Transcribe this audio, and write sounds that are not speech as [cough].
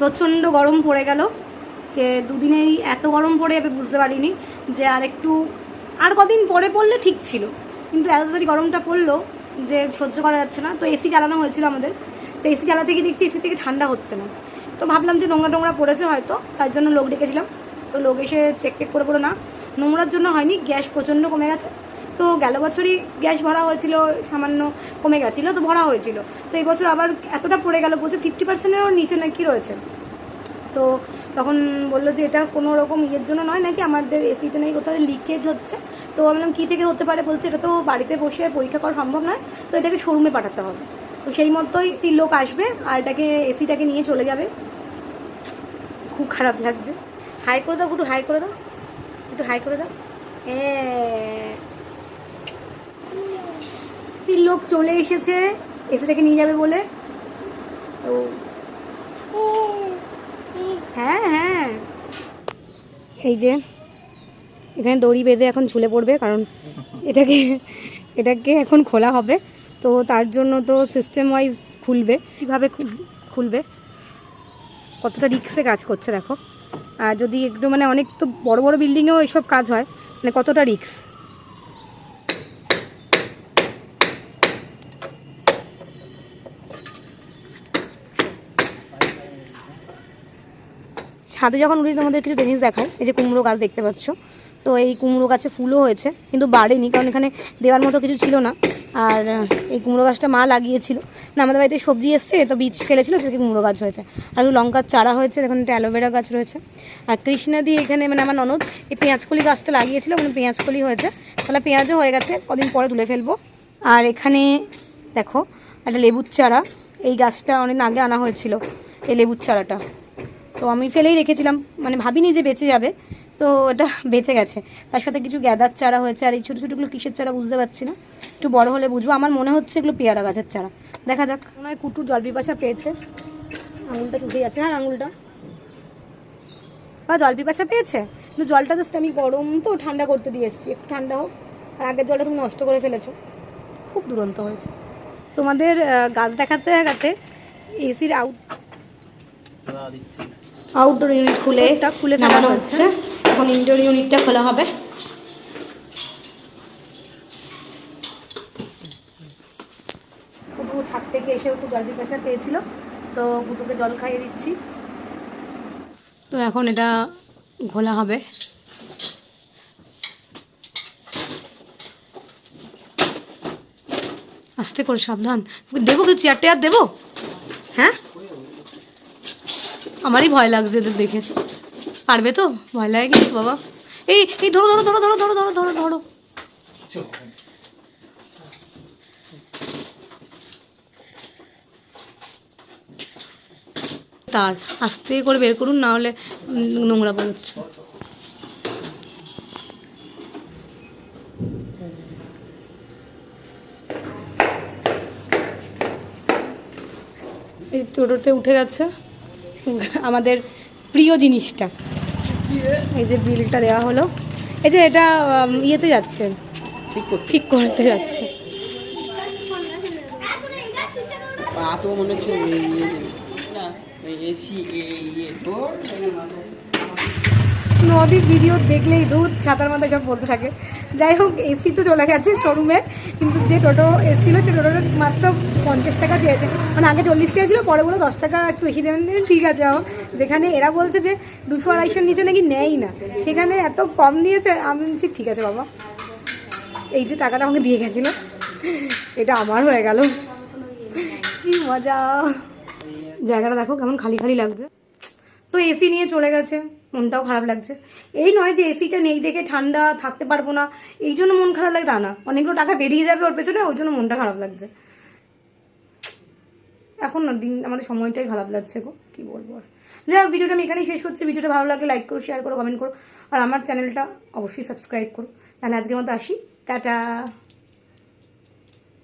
প্রচণ্ড গরম পড়ে গেল যে দুদিনেই এত গরম পড়ে যাবে বুঝতে পারিনি যে আর একটু, আর কদিন পরে পড়লে ঠিক ছিল। কিন্তু এত তাড়াতাড়ি গরমটা পড়ল যে সহ্য করা যাচ্ছে না। তো এসি চালানো হয়েছিল আমাদের। তো এসি চালাতে গিয়ে দেখছি এসি থেকে ঠান্ডা হচ্ছে না। তো ভাবলাম যে নোংরা টোংরা পড়েছে হয়তো, তার জন্য লোক ডেকেছিলাম। তো লোক এসে চেক টেক করে করে না, নোংরার জন্য হয়নি, গ্যাস প্রচণ্ড কমে গেছে। তো গেল বছরই গ্যাস ভরা হয়েছিল, সামান্য কমে গেছিল, তো ভরা হয়েছিল। তো এই বছর আবার এতটা পড়ে গেল, বলছে ফিফটি পার্সেন্টেরও নিচে নাকি রয়েছে। তো তখন বলল যে এটা কোনো রকম ইয়ের জন্য নয়, নাকি আমাদের এসিতে নাকি কোথাও লিকেজ হচ্ছে। তো ভাবলাম কী থেকে হতে পারে? বলছে, এটা তো বাড়িতে বসে পরীক্ষা করা সম্ভব নয়, তো এটাকে শোরুমে পাঠাতে হবে। তো সেই মতোই সির লোক আসবে, আর এটাকে এসিটাকে নিয়ে চলে যাবে। খুব খারাপ লাগছে। হাই করে দাও, একটু হাই করে দাও। একটু হাই করে দাও। হ্যাঁ। তিন লোক চলে এসেছে এসে এসিটাকে নিয়ে যাবে বলে। হ্যাঁ হ্যাঁ। এই যে, এখানে দড়ি বেঁধে এখন ঝুলে পড়বে, কারণ এটাকে এটাকে এখন খোলা হবে। তো তার জন্য তো সিস্টেম ওয়াইজ খুলবে। কীভাবে খুলবে? কতটা রিক্সে কাজ করছে, দেখো। আর যদি একটু মানে অনেক তো বড় বড় বিল্ডিংয়েও এইসব কাজ হয় মানে কতটা রিক্স ছাদে যখন উঠি তোমাদের কিছু জিনিস দেখায় এই যে কুমড়ো গাছ দেখতে পাচ্ছ। তো এই কুমড়ো গাছে ফুলও হয়েছে, কিন্তু বাড়েনি, কারণ এখানে দেওয়ার মতো কিছু ছিল না। আর এই কুমড়ো গাছটা মা লাগিয়েছিল। না, আমাদের বাড়িতে সবজি এসছে, তো বীজ ফেলেছিল সেটাকে কুমড়ো গাছ হয়েছে। আর লঙ্কার চারা হয়েছে, এখানে একটা অ্যালোভেরা গাছ রয়েছে। আর কৃষ্ণা কৃষ্ণাদি এখানে মানে আমার ননদ, এই পেঁয়াজকলি গাছটা লাগিয়েছিল মানে পেঁয়াজকলি হয়েছে। তাহলে পেঁয়াজও হয়ে গেছে, কদিন পরে তুলে ফেলব। আর এখানে, দেখো, একটা লেবুর চারা। এই গাছটা অনেক আগে আনা হয়েছিল, এই লেবুর চারাটা। তো আমি ফেলেই রেখেছিলাম। মানে ভাবিনি যে বেঁচে যাবে। তো এটা বেঁচে গেছে। তার সাথে কিছু গ্যাদার চারা হয়েছে। আর এই ছোটো ছোটোগুলো কিসের চারা বুঝতে পারছি না। একটু বড় হলে বুঝব। আমার মনে হচ্ছে এগুলো পেয়ারা গাছের চারা। দেখা যাক। মনে হয় কুটুর জল পিপাসা পেয়েছে। আঙুলটা চুষে যাচ্ছে। হ্যাঁ আঙুলটা? বা জল পিপাসা পেয়েছে? কিন্তু জলটা জাস্ট আমি গরম তো ঠান্ডা করতে দিয়ে এসেছি। একটু ঠান্ডা হোক। আর আগের জলটা তুমি নষ্ট করে ফেলেছো। খুব দুরন্ত হয়েছে। তোমাদের গাছ দেখাতে দেখাতে এসির আউট আউটডোর ইউনিট খুলে খুলে নামানো হচ্ছে। এখন ইনডোর ইউনিটটা খোলা হবে। কুটু ছাদ থেকে এসে একটু জল পিপাসা পেয়েছিল তো কুটুকে জল খাইয়ে দিচ্ছি। তো এখন এটা ঘোলা হবে। আস্তে করে সাবধান। দেবো কি চেয়ার টেয়ার দেবো? আমারই ভয় লাগছে এদের দেখে। পারবে তো? ভয় লাগে কিন্তু বাবা। এই এই ধরো ধরো ধরো ধরো ধরো ধরো ধরো ধরো। তার, আস্তে করে বের করুন, না হলে নোংরা বেরোচ্ছে এই টোটোতে উঠে গেছে [laughs] আমাদের প্রিয় জিনিসটা। এই যে বিলটা দেওয়া হলো। এই যে এটা ইয়েতে যাচ্ছে। ঠিক করতে। যাচ্ছে। মনে হচ্ছে এই ইয়ে না এসি ইয়ে তোর নদী ভিডিও দেখলেই দূর ছাতার মাথায় সব বলতে থাকে। যাই হোক এসি তো চলে গেছে শোরুমে কিন্তু যে টোটো এসেছিল সে টোটোটা মাত্র পঞ্চাশ টাকা চেয়েছে। মানে আগে চল্লিশ টাকা ছিল পরে বলে দশ টাকা একটু বেশি দেবেন দেবেন, ঠিক আছে বাবা। যেখানে এরা বলছে যে দুশো আড়াইশোর নিচে নাকি নেয় না। সেখানে এত কম দিয়েছে আমি বলছি ঠিক আছে বাবা। এই যে টাকাটা আমাকে দিয়ে গেছিল এটা আমার হয়ে গেল। কি মজা। জায়গাটা দেখো কেমন খালি খালি লাগছে। তো এসি নিয়ে চলে গেছে। মনটাও খারাপ লাগছে। এই নয় যে এসিটা নেই দেখে ঠান্ডা থাকতে পারব না। এই জন্য মন খারাপ লাগে তা না। অনেকগুলো টাকা বেরিয়ে যাবে ওর পেছনে, ওই জন্য মনটা খারাপ লাগছে। এখন না, দিন, আমাদের সময়টাই খারাপ লাগছে গো, কি বলব আর। যাই হোক, ভিডিওটা আমি এখানেই শেষ করছি। ভিডিওটা ভালো লাগলে লাইক করো শেয়ার করো কমেন্ট করো। আর আমার চ্যানেলটা অবশ্যই সাবস্ক্রাইব করো। তাহলে আজকের মতো আসি। টাটা।